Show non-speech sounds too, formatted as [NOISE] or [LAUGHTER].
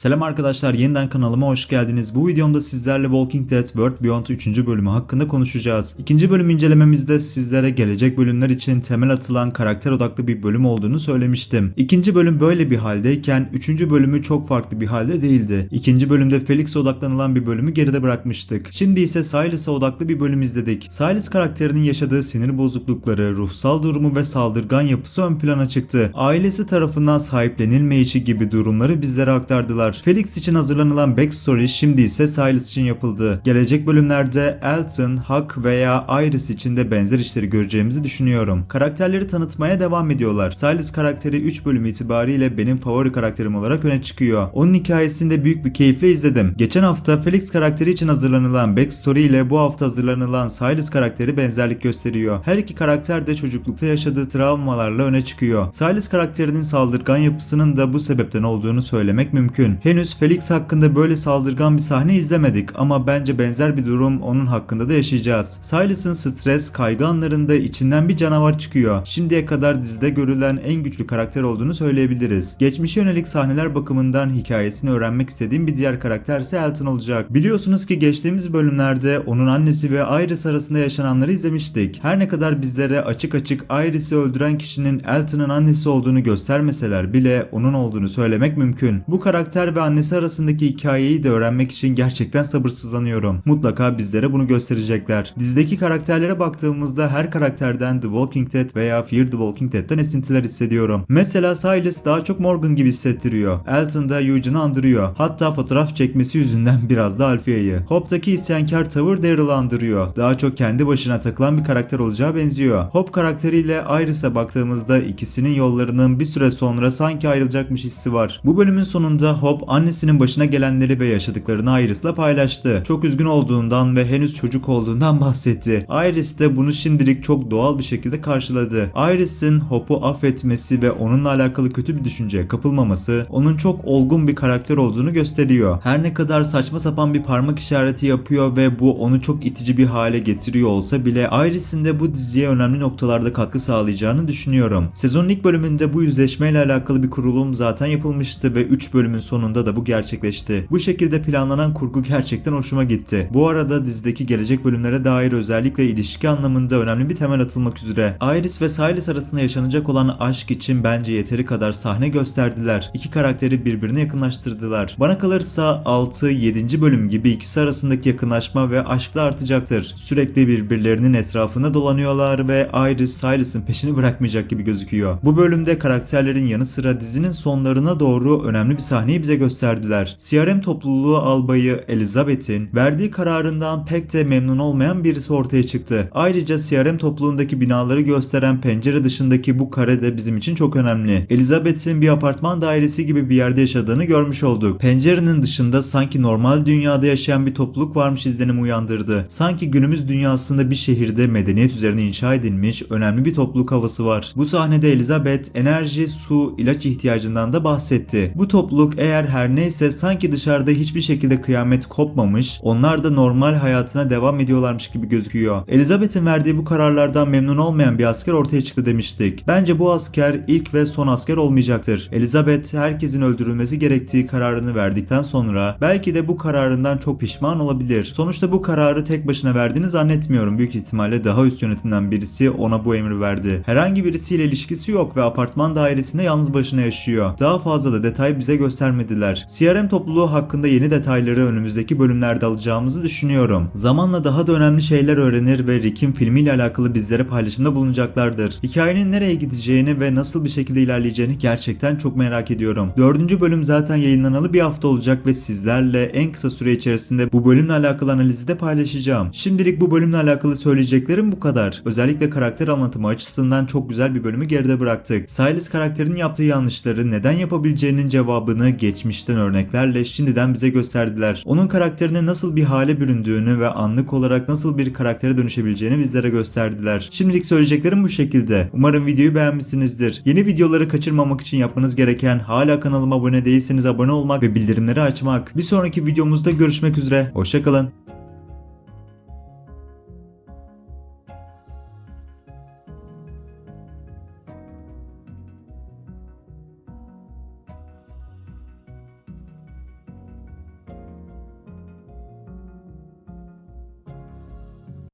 Selam arkadaşlar yeniden kanalıma hoş geldiniz. Bu videomda sizlerle Walking Dead World Beyond 3. bölümü hakkında konuşacağız. İkinci bölüm incelememizde sizlere gelecek bölümler için temel atılan karakter odaklı bir bölüm olduğunu söylemiştim. İkinci bölüm böyle bir haldeyken üçüncü bölümü çok farklı bir halde değildi. İkinci bölümde Felix'e odaklanılan bir bölümü geride bırakmıştık. Şimdi ise Silas'a odaklı bir bölüm izledik. Silas karakterinin yaşadığı sinir bozuklukları, ruhsal durumu ve saldırgan yapısı ön plana çıktı. Ailesi tarafından sahiplenilmeyişi gibi durumları bizlere aktardılar. Felix için hazırlanılan backstory şimdi ise Silas için yapıldı. Gelecek bölümlerde Elton, Huck veya Iris için de benzer işleri göreceğimizi düşünüyorum. Karakterleri tanıtmaya devam ediyorlar. Silas karakteri 3 bölüm itibariyle benim favori karakterim olarak öne çıkıyor. Onun hikayesini de büyük bir keyifle izledim. Geçen hafta Felix karakteri için hazırlanılan backstory ile bu hafta hazırlanılan Silas karakteri benzerlik gösteriyor. Her iki karakter de çocuklukta yaşadığı travmalarla öne çıkıyor. Silas karakterinin saldırgan yapısının da bu sebepten olduğunu söylemek mümkün. Henüz Felix hakkında böyle saldırgan bir sahne izlemedik ama bence benzer bir durum onun hakkında da yaşayacağız. Silas'ın stres, kaygı anlarında içinden bir canavar çıkıyor. Şimdiye kadar dizide görülen en güçlü karakter olduğunu söyleyebiliriz. Geçmişe yönelik sahneler bakımından hikayesini öğrenmek istediğim bir diğer karakter ise Elton olacak. Biliyorsunuz ki geçtiğimiz bölümlerde onun annesi ve Iris arasında yaşananları izlemiştik. Her ne kadar bizlere açık açık Iris'i öldüren kişinin Elton'ın annesi olduğunu göstermeseler bile onun olduğunu söylemek mümkün. Bu karakter ve annesi arasındaki hikayeyi de öğrenmek için gerçekten sabırsızlanıyorum. Mutlaka bizlere bunu gösterecekler. Dizideki karakterlere baktığımızda her karakterden The Walking Dead veya Fear the Walking Dead'ten esintiler hissediyorum. Mesela Silas daha çok Morgan gibi hissettiriyor. Elton da Eugene'ı andırıyor. Hatta fotoğraf çekmesi yüzünden biraz da Alfia'yı. Hope'daki isyankar tavır Daryl'ı andırıyor. Daha çok kendi başına takılan bir karakter olacağı benziyor. Hope karakteriyle Iris'e baktığımızda ikisinin yollarının bir süre sonra sanki ayrılacakmış hissi var. Bu bölümün sonunda Hope annesinin başına gelenleri ve yaşadıklarını Iris'la paylaştı. Çok üzgün olduğundan ve henüz çocuk olduğundan [LAUGHS] bahsetti. Iris de bunu şimdilik çok doğal bir şekilde karşıladı. Iris'in Hope'u affetmesi ve onunla alakalı kötü bir düşünceye kapılmaması onun çok olgun bir karakter olduğunu gösteriyor. Her ne kadar saçma sapan bir parmak işareti yapıyor ve bu onu çok itici bir hale getiriyor olsa bile Iris'in de bu diziye önemli noktalarda katkı sağlayacağını düşünüyorum. Sezonun ilk bölümünde bu yüzleşmeyle alakalı bir kurulum zaten yapılmıştı ve 3 bölümün sonunda da bu gerçekleşti. Bu şekilde planlanan kurgu gerçekten hoşuma gitti. Bu arada dizideki gelecek bölümlere dair özellikle ilişki anlamında önemli bir temel atılmak üzere. Iris ve Silas arasında yaşanacak olan aşk için bence yeteri kadar sahne gösterdiler. İki karakteri birbirine yakınlaştırdılar. Bana kalırsa 6-7. bölüm gibi ikisi arasındaki yakınlaşma ve aşkla artacaktır. Sürekli birbirlerinin etrafında dolanıyorlar ve Iris Silas'ın peşini bırakmayacak gibi gözüküyor. Bu bölümde karakterlerin yanı sıra dizinin sonlarına doğru önemli bir sahneyi bize gösterdiler. CRM topluluğu albayı Elizabeth'in verdiği kararından pek de memnun olmayan birisi ortaya çıktı. Ayrıca CRM topluluğundaki binaları gösteren pencere dışındaki bu kare de bizim için çok önemli. Elizabeth'in bir apartman dairesi gibi bir yerde yaşadığını görmüş olduk. Pencerenin dışında sanki normal dünyada yaşayan bir topluluk varmış izlenimi uyandırdı. Sanki günümüz dünyasında bir şehirde medeniyet üzerine inşa edilmiş önemli bir topluluk havası var. Bu sahnede Elizabeth enerji, su, ilaç ihtiyacından da bahsetti. Bu topluluk eğer her neyse sanki dışarıda hiçbir şekilde kıyamet kopmamış, onlar da normal hayatına devam ediyorlarmış gibi gözüküyor. Elizabeth'in verdiği bu kararlardan memnun olmayan bir asker ortaya çıktı demiştik. Bence bu asker ilk ve son asker olmayacaktır. Elizabeth herkesin öldürülmesi gerektiği kararını verdikten sonra belki de bu kararından çok pişman olabilir. Sonuçta bu kararı tek başına verdiğini zannetmiyorum. Büyük ihtimalle daha üst yönetimden birisi ona bu emri verdi. Herhangi birisiyle ilişkisi yok ve apartman dairesinde yalnız başına yaşıyor. Daha fazla da detay bize göstermediler. CRM topluluğu hakkında yeni detayları önümüzdeki bölümlerde alacağımızı düşünüyorum. Zamanla daha da önemli şeyler öğrenir ve Rick'in filmiyle alakalı bizlere paylaşımda bulunacaklardır. Hikayenin nereye gideceğini ve nasıl bir şekilde ilerleyeceğini gerçekten çok merak ediyorum. Dördüncü bölüm zaten yayınlanalı bir hafta olacak ve sizlerle en kısa süre içerisinde bu bölümle alakalı analizi de paylaşacağım. Şimdilik bu bölümle alakalı söyleyeceklerim bu kadar. Özellikle karakter anlatımı açısından çok güzel bir bölümü geride bıraktık. Silas karakterinin yaptığı yanlışları neden yapabileceğinin cevabını geçmişten örneklerle şimdiden bize gösterdiler. Onun karakterine nasıl bir hale büründüğünü ve anlık olarak nasıl bir karaktere dönüşebileceğini bizlere gösterdiler. Şimdilik söyleyeceklerim bu şekilde. Umarım videoyu beğenmişsinizdir. Yeni videoları kaçırmamak için yapmanız gereken hala kanalıma abone değilseniz abone olmak ve bildirimleri açmak. Bir sonraki videomuzda görüşmek üzere. Hoşçakalın.